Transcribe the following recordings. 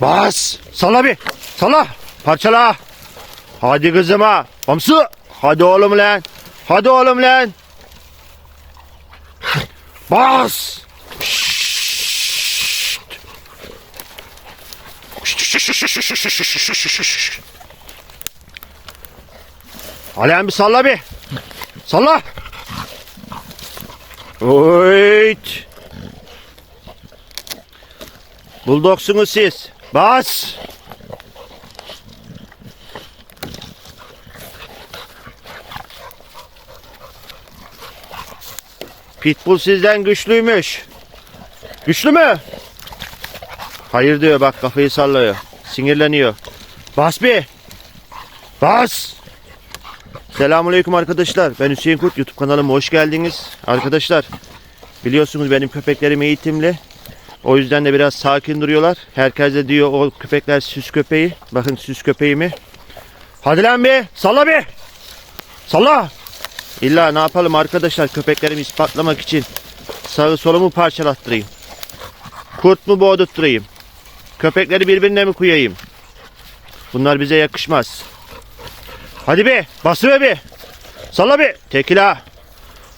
Bas. Salla bir. Salla. Parçala. Hadi kızıma. Hamsı. Hadi oğlum lan. Hadi oğlum lan. Bas. Alem bir salla bir. Salla. Oyt. Buldoksunuz siz. Bas. Pitbull sizden güçlüymüş. Güçlü mü? Hayır diyor bak kafayı sallıyor. Sinirleniyor. Bas bir. Bas. Selamünaleyküm arkadaşlar. Ben Hüseyin Kurt. YouTube kanalıma hoş geldiniz. Arkadaşlar biliyorsunuz benim köpeklerim eğitimli. O yüzden de biraz sakin duruyorlar. Herkes de diyor o köpekler süs köpeği. Bakın süs köpeğimi. Hadi lan bir. Salla bir. Salla. İlla ne yapalım arkadaşlar köpeklerimi ispatlamak için. Sağı solumu parçalattırayım. Kurt mu boğdurtturayım. Köpekleri birbirine mi koyayım? Bunlar bize yakışmaz. Hadi be, basıver bir. Salla bir. Tekila.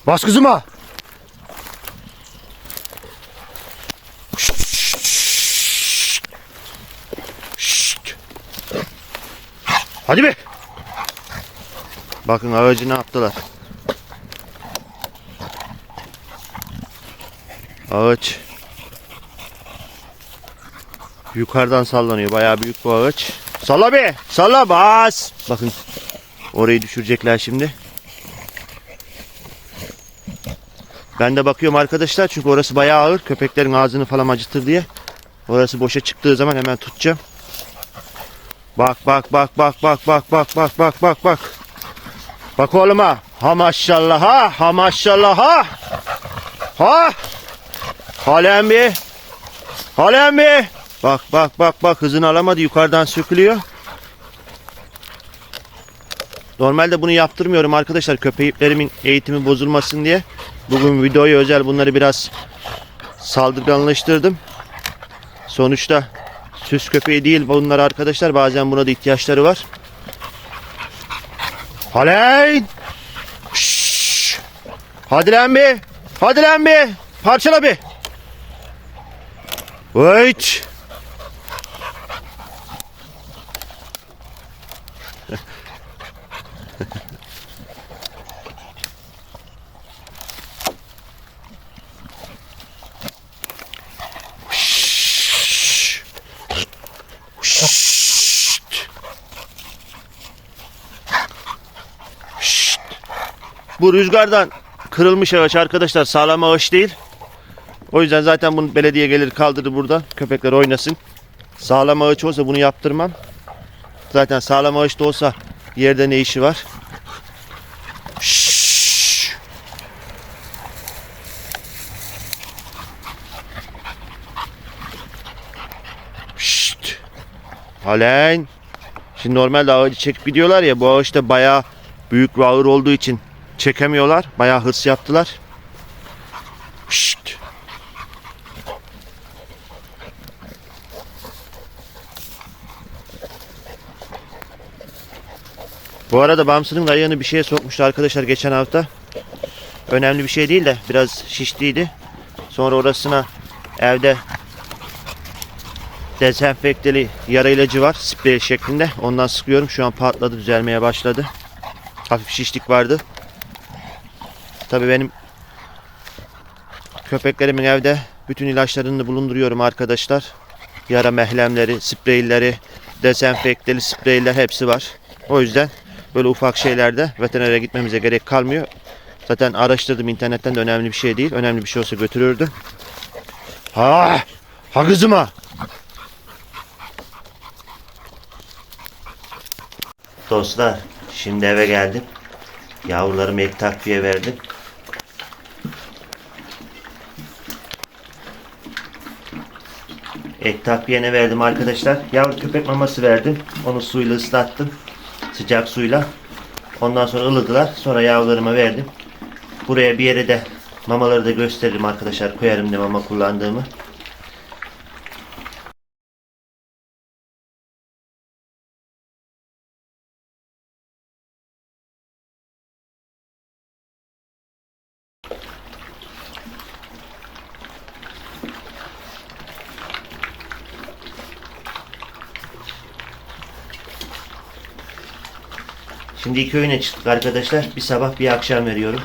Bas kızıma. Hadi be. Bakın ağacı ne yaptılar. Ağaç yukarıdan sallanıyor. Bayağı büyük bu ağaç. Salla be. Salla bas. Bakın orayı düşürecekler şimdi. Ben de bakıyorum arkadaşlar çünkü orası bayağı ağır. Köpeklerin ağzını falan acıtır diye. Orası boşa çıktığı zaman hemen tutacağım. Bak bak bak bak bak bak bak bak bak bak bak. Bak oğlum ha. Maşallah ha. Ha maşallah ha. Ha. Halen bir. Halen bir. Bak bak bak bak hızını alamadı yukarıdan sökülüyor. Normalde bunu yaptırmıyorum arkadaşlar köpeklerimin eğitimi bozulmasın diye. Bugün videoyu özel bunları biraz saldırganlaştırdım. Sonuçta süs köpeği değil bunlar arkadaşlar bazen buna da ihtiyaçları var. Haleyn! Şşş! Hadi lan bir! Hadi lan bir! Parçala bir! Wait! Bu rüzgardan kırılmış ağaç arkadaşlar sağlam ağaç değil. O yüzden zaten bunu belediye gelir kaldırır burada. Köpekler oynasın. Sağlam ağaç olsa bunu yaptırmam. Zaten sağlam ağaç da olsa yerde ne işi var? Şşş. Şşt. Halen. Şimdi normalde ağacı çekip gidiyorlar ya bu ağaç da bayağı büyük ve ağır olduğu için çekemiyorlar. Bayağı hırs yaptılar. Şşt. Bu arada Bamsı'nın ayağını bir şeye sokmuştu arkadaşlar geçen hafta. Önemli bir şey değil de biraz şişliydi. Sonra orasına evde dezenfekteli yara ilacı var sprey şeklinde. Ondan sıkıyorum. Şu an patladı düzelmeye başladı. Hafif şişlik vardı. Tabii benim köpeklerimin evde bütün ilaçlarını bulunduruyorum arkadaşlar. Yara mehlemleri, spreyleri, dezenfekteli spreyler hepsi var. O yüzden böyle ufak şeylerde veterinere gitmemize gerek kalmıyor. Zaten araştırdım internetten de önemli bir şey değil. Önemli bir şey olsa götürürdüm. Ha, ha kızıma. Dostlar, şimdi eve geldim. Yavrularıma ek takviye verdim. Ek takviyene verdim arkadaşlar. Yavru köpek maması verdim. Onu suyla ıslattım. Sıcak suyla. Ondan sonra ılıdılar. Sonra yavrularıma verdim. Buraya bir yere de mamaları da gösteririm arkadaşlar. Koyarım ne mama kullandığımı. Şimdi iki öğüne çıktık arkadaşlar. Bir sabah bir akşam veriyorum.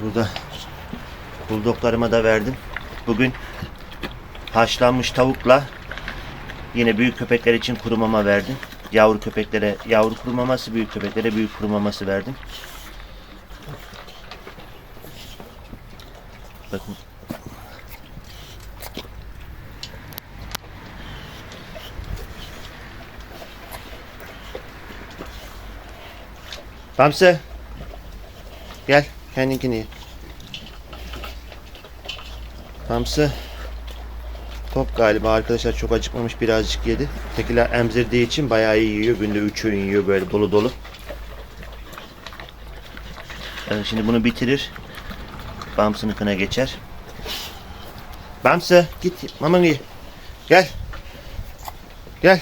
Burada buldoklarıma da verdim. Bugün haşlanmış tavukla yine büyük köpekler için kuru mama verdim. Yavru köpeklere yavru kuru maması, büyük köpeklere büyük kuru maması verdim. Bakın. Bamsı. Gel kendinkini ye. Bamsı. Top galiba arkadaşlar çok acıkmamış birazcık yedi. Tekiler emzirdiği için bayağı iyi yiyor. Günde 3 öğün yiyor böyle dolu dolu. Yani şimdi bunu bitirir. Bamsınınkına geçer. Bamsı git mamanı. Gel. Gel.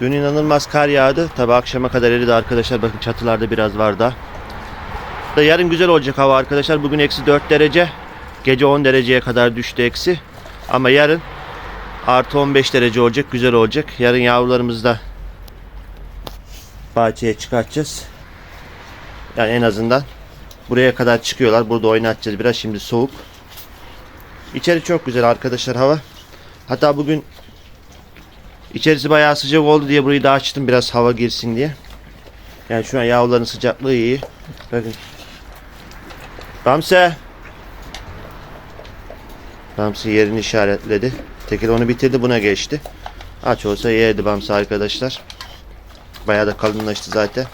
Dün inanılmaz kar yağdı. Tabi akşama kadar eridi arkadaşlar. Bakın çatılarda biraz var da. Da yarın güzel olacak hava arkadaşlar. Bugün eksi 4 derece. Gece 10 dereceye kadar düştü eksi. Ama yarın artı 15 derece olacak. Güzel olacak. Yarın yavrularımızı da bahçeye çıkartacağız. Yani en azından buraya kadar çıkıyorlar. Burada oynatacağız biraz. Şimdi soğuk. İçeri çok güzel arkadaşlar hava. Hatta bugün İçerisi bayağı sıcak oldu diye burayı da açtım biraz hava girsin diye. Yani şu an yavruların sıcaklığı iyi. Bakın. Bamse. Bamse yerini işaretledi. Tekil onu bitirdi buna geçti. Aç olsa yerdi Bamse arkadaşlar. Bayağı da kalınlaştı zaten.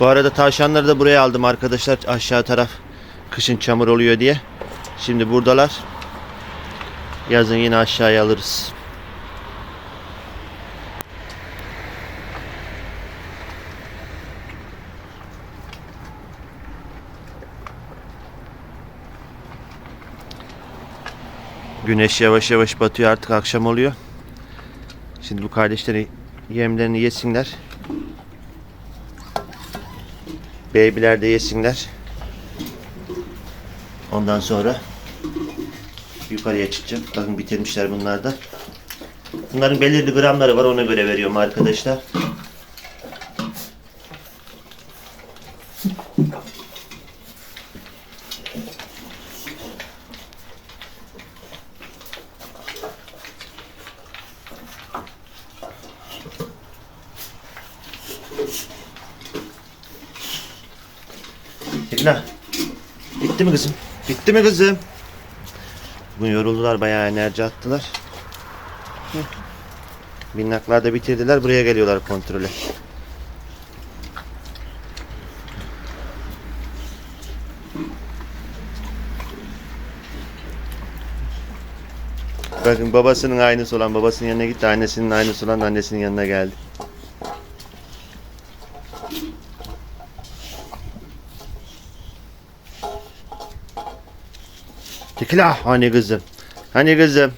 Bu arada tavşanları da buraya aldım arkadaşlar. Aşağı taraf kışın çamur oluyor diye. Şimdi buradalar. Yazın yine aşağıya alırız. Güneş yavaş yavaş batıyor artık akşam oluyor. Şimdi bu kardeşleri yemlerini yesinler. Baby'ler de yesinler. Ondan sonra yukarıya çıkacağım. Bakın bitirmişler bunlar da. Bunların belirli gramları var ona göre veriyorum arkadaşlar. Tekna. Bitti mi kızım? Bitti mi kızım? Bugün yoruldular bayağı enerji attılar. Minnaklar da bitirdiler. Buraya geliyorlar kontrole. Bakın babasının aynısı olan babasının yanına gitti. Annesinin aynısı olan annesinin yanına geldi. Tekila hani kızım. Hani kızım.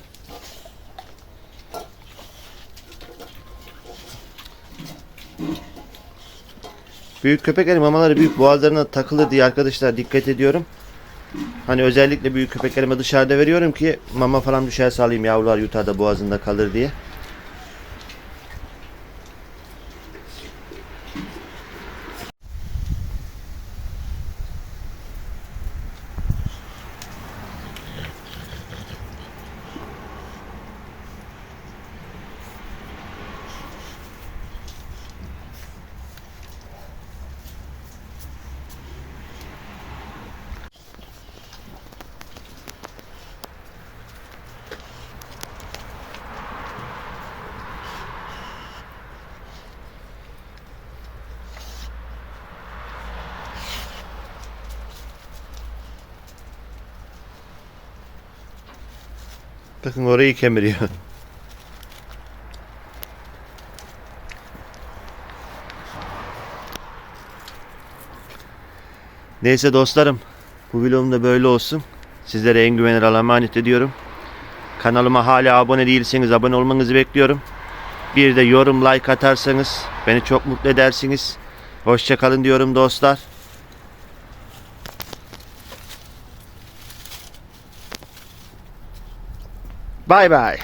Büyük köpeklerin mamaları büyük boğazlarına takılır diye arkadaşlar dikkat ediyorum. Hani özellikle büyük köpeklerime dışarıda veriyorum ki mama falan düşerse alayım yavrular yutar da boğazında kalır diye. Bakın orayı kemiriyor. Neyse dostlarım. Bu vlogum da böyle olsun. Sizlere en güvenilir Allah'a emanet ediyorum. Kanalıma hala abone değilseniz abone olmanızı bekliyorum. Bir de yorum like atarsanız beni çok mutlu edersiniz. Hoşçakalın diyorum dostlar. Bye bye.